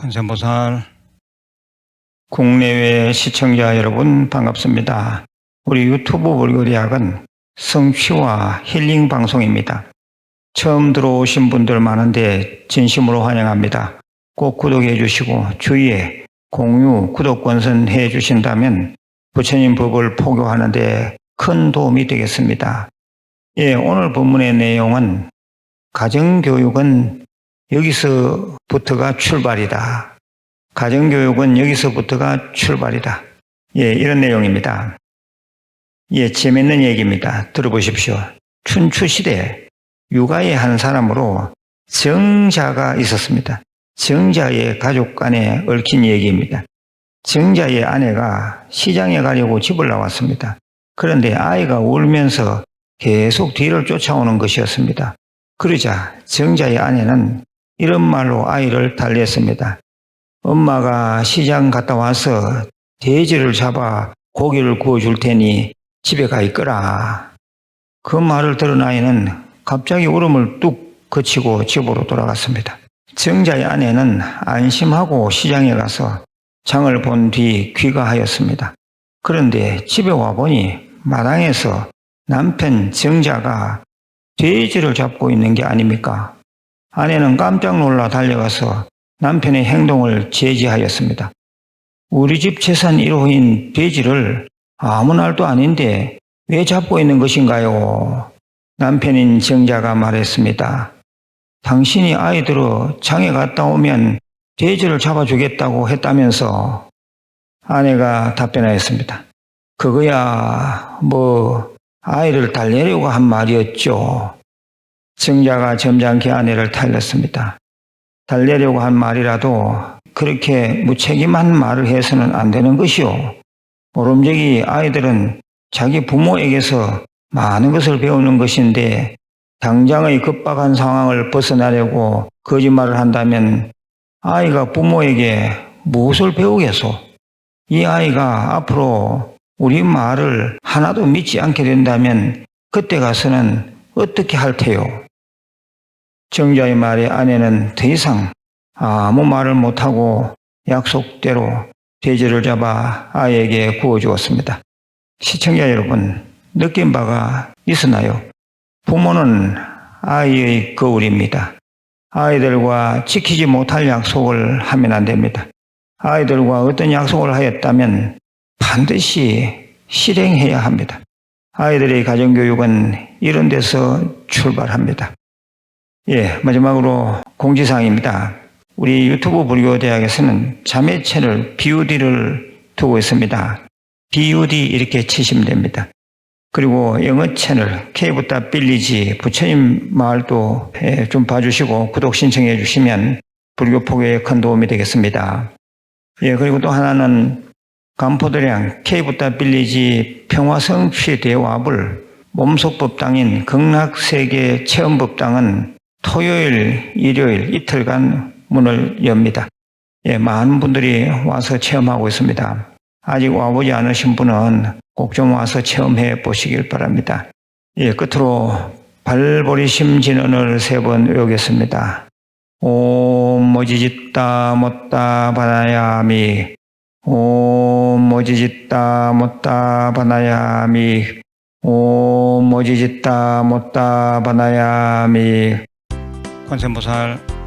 관세보살 국내외 시청자 여러분 반갑습니다. 우리 유튜브 월요리학은 성취와 힐링 방송입니다. 처음 들어오신 분들 많은데 진심으로 환영합니다. 꼭 구독해 주시고 주위에 공유, 구독 권선해 주신다면 부처님 법을 포교하는 데 큰 도움이 되겠습니다. 예, 오늘 본문의 내용은 가정교육은 여기서부터가 출발이다. 가정교육은 여기서부터가 출발이다. 예, 이런 내용입니다. 예, 재밌는 얘기입니다. 들어보십시오. 춘추시대 육아의 한 사람으로 정자가 있었습니다. 정자의 가족 간에 얽힌 얘기입니다. 정자의 아내가 시장에 가려고 집을 나왔습니다. 그런데 아이가 울면서 계속 뒤를 쫓아오는 것이었습니다. 그러자 정자의 아내는 이런 말로 아이를 달랬습니다. 엄마가 시장 갔다 와서 돼지를 잡아 고기를 구워줄 테니 집에 가 있거라. 그 말을 들은 아이는 갑자기 울음을 뚝 그치고 집으로 돌아갔습니다. 정자의 아내는 안심하고 시장에 가서 장을 본 뒤 귀가하였습니다. 그런데 집에 와보니 마당에서 남편 정자가 돼지를 잡고 있는 게 아닙니까? 아내는 깜짝 놀라 달려가서 남편의 행동을 제지하였습니다. 우리 집 재산 1호인 돼지를 아무 날도 아닌데 왜 잡고 있는 것인가요? 남편인 정자가 말했습니다. 당신이 아이들어 장에 갔다 오면 돼지를 잡아주겠다고 했다면서 아내가 답변하였습니다. 그거야 뭐 아이를 달래려고 한 말이었죠. 정자가 점잖게 아내를 달렸습니다. 달래려고 한 말이라도 그렇게 무책임한 말을 해서는 안 되는 것이요. 모름지기 아이들은 자기 부모에게서 많은 것을 배우는 것인데 당장의 급박한 상황을 벗어나려고 거짓말을 한다면 아이가 부모에게 무엇을 배우겠소? 이 아이가 앞으로 우리 말을 하나도 믿지 않게 된다면 그때 가서는 어떻게 할 테요? 정자의 말에 아내는 더 이상 아무 말을 못하고 약속대로 돼지를 잡아 아이에게 구워주었습니다. 시청자 여러분, 느낀 바가 있었나요? 부모는 아이의 거울입니다. 아이들과 지키지 못할 약속을 하면 안 됩니다. 아이들과 어떤 약속을 하였다면 반드시 실행해야 합니다. 아이들의 가정교육은 이런 데서 출발합니다. 예, 마지막으로 공지사항입니다. 우리 유튜브 불교대학에서는 자매 채널 BUD를 두고 있습니다. BUD 이렇게 치시면 됩니다. 그리고 영어 채널 케이부타 빌리지 부처님 마을도 예, 좀 봐주시고 구독 신청해 주시면 불교 포교에 큰 도움이 되겠습니다. 예, 그리고 또 하나는 간포도량 케이부타 빌리지 평화성취 대화불 몸속법당인 극락세계 체험법당은 토요일, 일요일 이틀간 문을 엽니다. 예, 많은 분들이 와서 체험하고 있습니다. 아직 와보지 않으신 분은 꼭 좀 와서 체험해 보시길 바랍니다. 예, 끝으로 발보리심 진언을 세 번 외우겠습니다. 옴 모지짓다 못다 바나야미 옴 모지짓다 못다 바나야미 옴 모지짓다 못다 바나야미 관세음보살